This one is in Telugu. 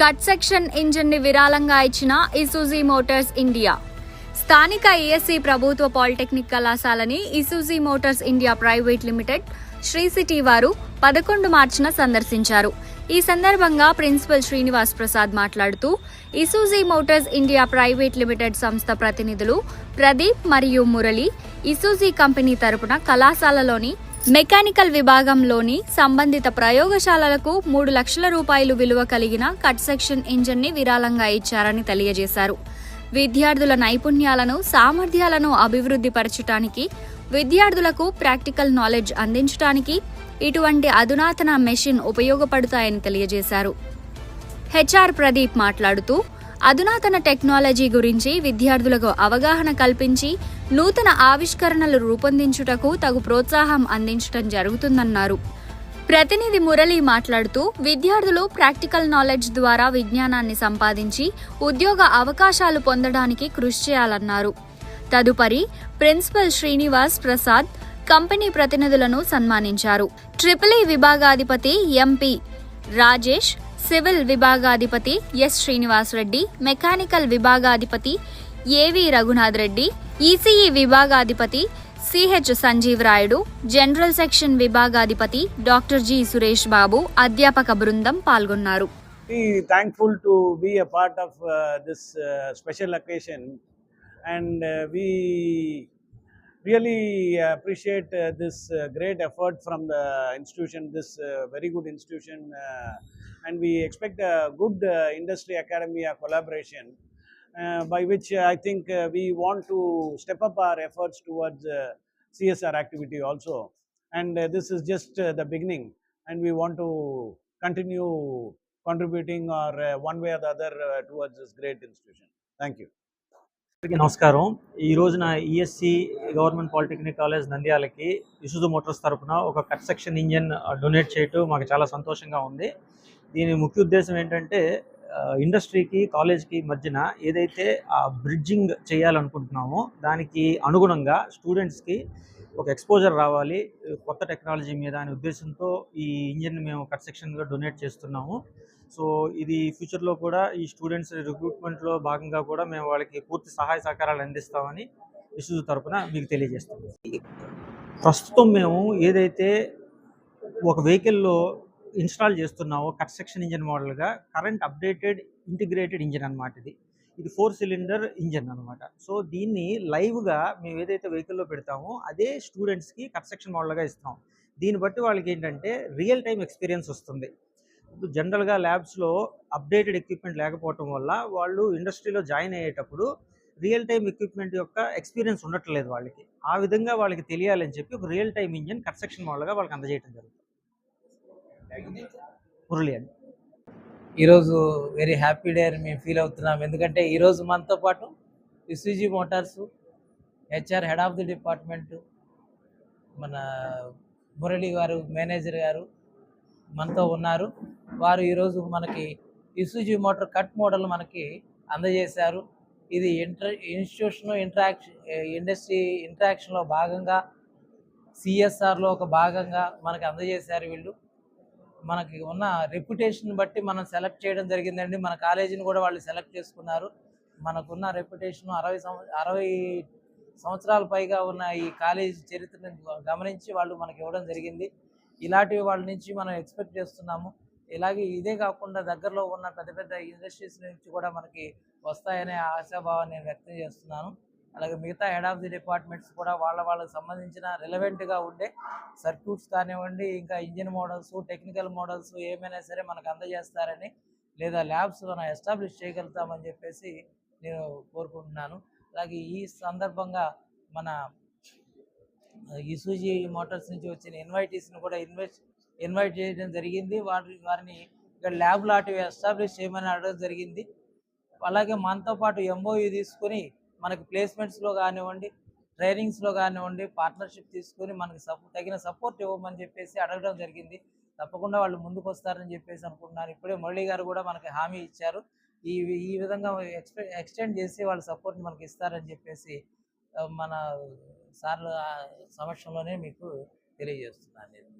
కట్ సెక్షన్ ఇంజిన్ని విరాళంగా ఇచ్చిన ఇసూజీ మోటార్స్ ఇండియా. స్థానిక ఏఎస్సీ ప్రభుత్వ polytechnic కళాశాలని Isuzu Motors India private limited Sri City వారు పదకొండు మార్చిన సందర్శించారు. ఈ సందర్భంగా ప్రిన్సిపల్ శ్రీనివాస్ ప్రసాద్ మాట్లాడుతూ Isuzu Motors India private limited సంస్థ ప్రతినిధులు ప్రదీప్ మరియు మురళి ఇసూజీ కంపెనీ తరపున కళాశాలలోని మెకానికల్ విభాగంలోని సంబంధిత ప్రయోగశాలలకు మూడు లక్షల రూపాయలు విలువ కలిగిన కట్ సెక్షన్ ఇంజిన్ని విరాళంగా ఇచ్చారని తెలియజేశారు. విద్యార్థుల నైపుణ్యాలను సామర్థ్యాలను అభివృద్ధి పరచటానికి విద్యార్థులకు ప్రాక్టికల్ నాలెడ్జ్ అందించడానికి ఇటువంటి అధునాతన మెషిన్ ఉపయోగపడతాయని తెలియజేశారు. హెచ్ఆర్ ప్రదీప్ మాట్లాడుతూ అధునాతన టెక్నాలజీ గురించి విద్యార్థులకు అవగాహన కల్పించి నూతన ఆవిష్కరణలు రూపొందించుటకు తగు ప్రోత్సాహం అందించడం జరుగుతుందన్నారు. ప్రతినిధి మురళి మాట్లాడుతూ విద్యార్థులు ప్రాక్టికల్ నాలెడ్జ్ ద్వారా విజ్ఞానాన్ని సంపాదించి ఉద్యోగ అవకాశాలు పొందడానికి కృషి చేయాలన్నారు. తదుపరి ప్రిన్సిపల్ శ్రీనివాస్ ప్రసాద్ కంపెనీ ప్రతినిధులను సన్మానించారు. ట్రిపుల్ ఈ విభాగాధిపతి ఎంపీ రాజేష్ సివిల్ విభాగాధిపతి ఎస్ శ్రీనివాసరెడ్డి మెకానికల్ విభాగాధిపతి AV Raghunath Reddy ECE విభాగాధిపతి CH Sanjeev Rayudu general section విభాగాధిపతి doctor G Suresh Babu అధ్యాపక బృందం పాల్గొన్నారు. Thankful to be a part of this special occasion and we really appreciate this great effort from institution this institution and we expect a good uh, industry academia collaboration uh, by which uh, i think uh, we want to step up our efforts towards uh, csr activity also and uh, this is just uh, the beginning and we want to continue contributing or uh, one way or the other uh, towards this great institution. Thank you. అందరికీ నమస్కారం ఈ రోజున ఈఎస్సి గవర్నమెంట్ పాలిటెక్నిక్ కాలేజ్ నంద్యాలకి ఇసుజు మోటార్స్ తరపున ఒక కట్ సెక్షన్ ఇంజన్ డొనేట్ చేయటం మాకు చాలా సంతోషంగా ఉంది దీని ముఖ్య ఉద్దేశం ఏంటంటే ఇండస్ట్రీకి కాలేజ్కి మధ్యన ఏదైతే ఆ బ్రిడ్జింగ్ చేయాలనుకుంటున్నామో దానికి అనుగుణంగా స్టూడెంట్స్కి ఒక ఎక్స్పోజర్ రావాలి. కొత్త టెక్నాలజీ మీద అనే ఉద్దేశంతో ఈ ఇంజిన్ మేము కట్ సెక్షన్గా డొనేట్ చేస్తున్నాము. సో ఇది ఫ్యూచర్లో కూడా ఈ స్టూడెంట్స్ రిక్రూట్మెంట్లో భాగంగా కూడా మేము వాళ్ళకి పూర్తి సహాయ సహకారాలు అందిస్తామని ఇష్యూ తరపున మీకు తెలియజేస్తాము ప్రస్తుతం మేము ఏదైతే ఒక వెహికల్లో ఇన్స్టాల్ చేస్తున్నావో కట్ సెక్షన్ ఇంజిన్ మోడల్గా కరెంట్ అప్డేటెడ్ ఇంటిగ్రేటెడ్ ఇంజిన్ అనమాట ఇది. ఇది ఫోర్ సిలిండర్ ఇంజిన్ అనమాట సో దీన్ని లైవ్గా మేము ఏదైతే వెహికల్లో పెడతామో అదే స్టూడెంట్స్కి కట్ సెక్షన్ మోడల్గా ఇస్తాం దీన్ని బట్టి వాళ్ళకి ఏంటంటే రియల్ టైం ఎక్స్పీరియన్స్ వస్తుంది. ఇప్పుడు జనరల్గా ల్యాబ్స్లో అప్డేటెడ్ ఎక్విప్మెంట్ లేకపోవటం వల్ల వాళ్ళు ఇండస్ట్రీలో జాయిన్ అయ్యేటప్పుడు రియల్ టైం ఎక్విప్మెంట్ యొక్క ఎక్స్పీరియన్స్ ఉండట్లేదు వాళ్ళకి. ఆ విధంగా వాళ్ళకి తెలియాలని చెప్పి ఒక రియల్ టైం ఇంజిన్ కన్స్ట్రక్షన్ మోడల్గా వాళ్ళకి అందజేయడం జరుగుతుంది. మురళి అండి. ఈరోజు వెరీ హ్యాపీ డే అని మేము ఫీల్ అవుతున్నాం. ఎందుకంటే ఈరోజు మనతో పాటు SVG Motors HR head of the department మన మురళి గారు మేనేజర్ గారు మనతో ఉన్నారు. వారు ఈరోజు మనకి ఇసుజీ మోటార్ కట్ మోడల్ మనకి అందజేశారు. ఇది ఇంటర్ ఇన్స్టిట్యూషన్ ఇంటరాక్షన్ ఇండస్ట్రీ ఇంటరాక్షన్లో భాగంగా సిఎస్ఆర్లో ఒక భాగంగా మనకి అందజేశారు వీళ్ళు. మనకి ఉన్న రెప్యుటేషన్ బట్టి మనం సెలెక్ట్ చేయడం జరిగిందండి. మన కాలేజీని కూడా వాళ్ళు సెలెక్ట్ చేసుకున్నారు. మనకున్న రెప్యుటేషన్ అరవై సంవ అరవై సంవత్సరాల పైగా ఉన్న ఈ కాలేజీ చరిత్రను గమనించి వాళ్ళు మనకి ఇవ్వడం జరిగింది. ఇలాంటివి వాళ్ళ నుంచి మనం ఎక్స్పెక్ట్ చేస్తున్నాము. ఇలాగే ఇదే కాకుండా దగ్గరలో ఉన్న పెద్ద పెద్ద ఇండస్ట్రీస్ నుంచి కూడా మనకి వస్తాయనే ఆశాభావాన్ని నేను వ్యక్తం చేస్తున్నాను. అలాగే మిగతా హెడ్ ఆఫ్ ది డిపార్ట్మెంట్స్ కూడా వాళ్ళ వాళ్ళకి సంబంధించిన రిలవెంట్గా ఉండే సర్క్యూట్స్ కానివ్వండి ఇంకా ఇంజిన్ మోడల్స్ టెక్నికల్ మోడల్స్ ఏమైనా సరే మనకు అందజేస్తారని లేదా ల్యాబ్స్ మనం ఎస్టాబ్లిష్ చేయగలుగుతామని చెప్పేసి నేను కోరుకుంటున్నాను. అలాగే ఈ సందర్భంగా మన ఇసూజీ మోటార్స్ నుంచి వచ్చిన ఇన్వైటీస్ని కూడా ఇన్వెస్ట్ ఇన్వైట్ చేయడం జరిగింది. వారి వారిని ఇక్కడ ల్యాబ్ లాంటివి ఎస్టాబ్లిష్ చేయమని అడగడం జరిగింది. అలాగే మనతో పాటు ఎంఓయూ తీసుకొని మనకి ప్లేస్మెంట్స్లో కానివ్వండి ట్రైనింగ్స్లో కానివ్వండి పార్ట్నర్షిప్ తీసుకొని మనకి సపో తగిన సపోర్ట్ ఇవ్వమని చెప్పేసి అడగడం జరిగింది. తప్పకుండా వాళ్ళు ముందుకు వస్తారని చెప్పేసి అనుకుంటున్నారు ఇప్పుడే మురళి గారు కూడా మనకి హామీ ఇచ్చారు. ఈ ఈ విధంగా ఎక్స్పె ఎక్స్టెండ్ చేసి వాళ్ళ సపోర్ట్ మనకి ఇస్తారని చెప్పేసి మన సార్ల సమక్షంలోనే మీకు తెలియజేస్తున్నాను నేను.